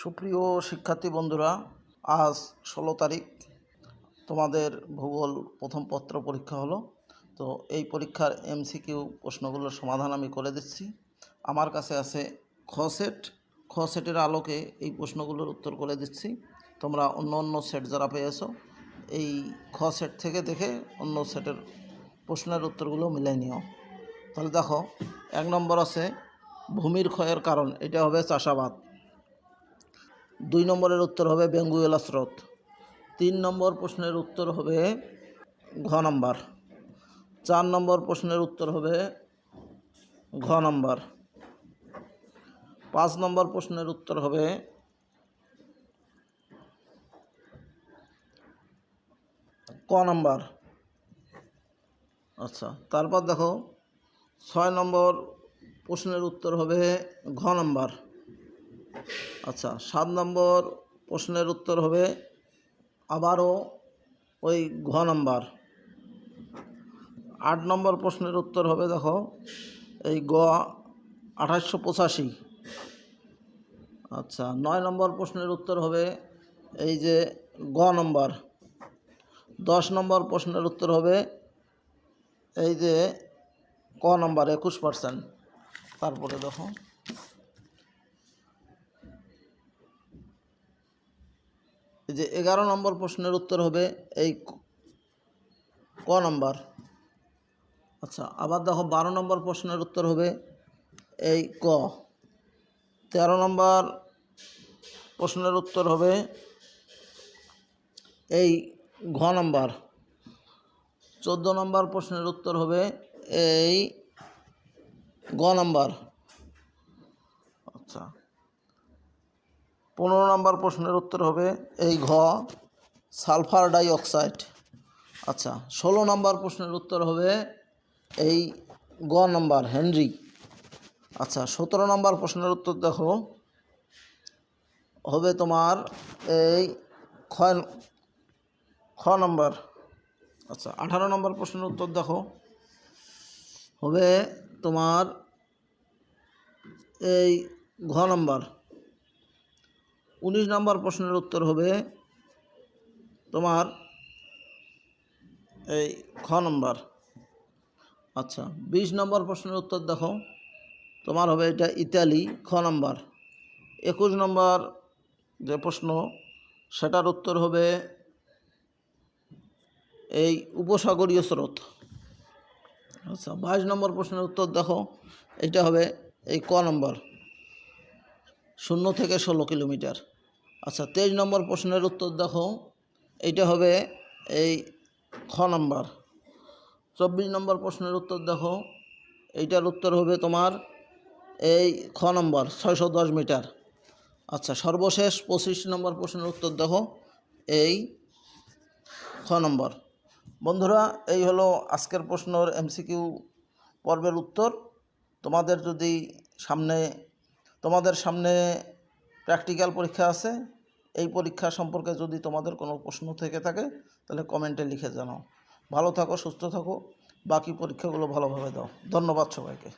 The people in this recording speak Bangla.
সুপ্রিয় শিক্ষার্থী বন্ধুরা, আজ ষোলো তারিখ। তোমাদের ভূগোল প্রথম পত্র পরীক্ষা হলো। তো এই পরীক্ষার এমসিকিউ প্রশ্নগুলোর সমাধান আমি করে দিচ্ছি। আমার কাছে আছে খ সেট। খ সেটের আলোকে এই প্রশ্নগুলোর উত্তর করে দিচ্ছি। তোমরা অন্য অন্য সেট যারা পেয়েছ, এই খ সেট থেকে দেখে অন্য সেটের প্রশ্নের উত্তরগুলো মিলে নিও। তাহলে দেখো, এক নম্বর আছে ভূমির ক্ষয়ের কারণ, এটা হবে চাষাবাদ। দুই নম্বরের উত্তর হবে বেঙ্গুয়েলা স্রোত। তিন নম্বর প্রশ্নের উত্তর হবে ঘ নম্বর। চার নম্বর প্রশ্নের উত্তর হবে ঘ নম্বর। পাঁচ নম্বর প্রশ্নের উত্তর হবে ক নম্বর। আচ্ছা তারপর দেখো, ছয় নম্বর প্রশ্নের উত্তর হবে ঘ নম্বর। আচ্ছা সাত নম্বর প্রশ্নের উত্তর হবে আবারও ওই ঘ নম্বর। আট নম্বর প্রশ্নের উত্তর হবে দেখো, এই গ আঠাশশো পঁচাশি। আচ্ছা নয় নম্বর প্রশ্নের উত্তর হবে এই যে গ নম্বর। দশ নম্বর প্রশ্নের উত্তর হবে এই যে ক নম্বর, একুশ পার্সেন্ট। তারপরে দেখো। যে এগারো নম্বর প্রশ্নের উত্তর হবে এই ক- নম্বর। আচ্ছা আবার দেখো বারো নম্বর প্রশ্নের উত্তর হবে এই ক। তেরো নম্বর প্রশ্নের উত্তর হবে এই ঘ নম্বর। চোদ্দ নম্বর প্রশ্নের উত্তর হবে এই গ নম্বর। আচ্ছা। পনেরো নম্বর প্রশ্নের উত্তর হবে এই ঘ, সালফার ডাই অক্সাইড আচ্ছা ষোলো নম্বর প্রশ্নের উত্তর হবে এই গ নম্বর, হেনরি। আচ্ছা সতেরো নম্বর প্রশ্নের উত্তর দেখো। হবে তোমার এই খ খ নম্বর। আচ্ছা আঠারো নম্বর প্রশ্নের উত্তর দেখো। হবে তোমার এই ঘ নম্বর। উনিশ নম্বর প্রশ্নের উত্তর হবে তোমার এই খ নম্বর। আচ্ছা বিশ নম্বর প্রশ্নের উত্তর দেখো। তোমার হবে এটা ইতালি, খ নম্বর। একুশ নম্বর যে প্রশ্ন, সেটার উত্তর হবে এই উপসাগরীয় স্রোত। আচ্ছা বাইশ নম্বর প্রশ্নের উত্তর দেখো, এটা হবে এই ক নম্বর। শূন্য থেকে ষোলো কিলোমিটার। আচ্ছা তেইশ নম্বর প্রশ্নের উত্তর দেখো। এইটা হবে এই খ নম্বর। চব্বিশ নম্বর প্রশ্নের উত্তর দেখো। এইটার উত্তর হবে তোমার এই খ নম্বর, ছয়শো দশ মিটার। আচ্ছা সর্বশেষ পঁচিশ নম্বর প্রশ্নের উত্তর দেখো। এই খ নম্বর। বন্ধুরা, এই হলো আজকের প্রশ্নর এমসিকিউ পর্বের উত্তর। তোমাদের যদি সামনে তোমাদের সামনে প্র্যাকটিক্যাল পরীক্ষা আছে। এই পরীক্ষা সম্পর্কে যদি তোমাদের কোনো প্রশ্ন থেকে থাকে, তাহলে কমেন্টে লিখে জানাও। ভালো থাকো, সুস্থ থাকো। বাকি পরীক্ষাগুলো ভালোভাবে দাও। ধন্যবাদ সবাইকে।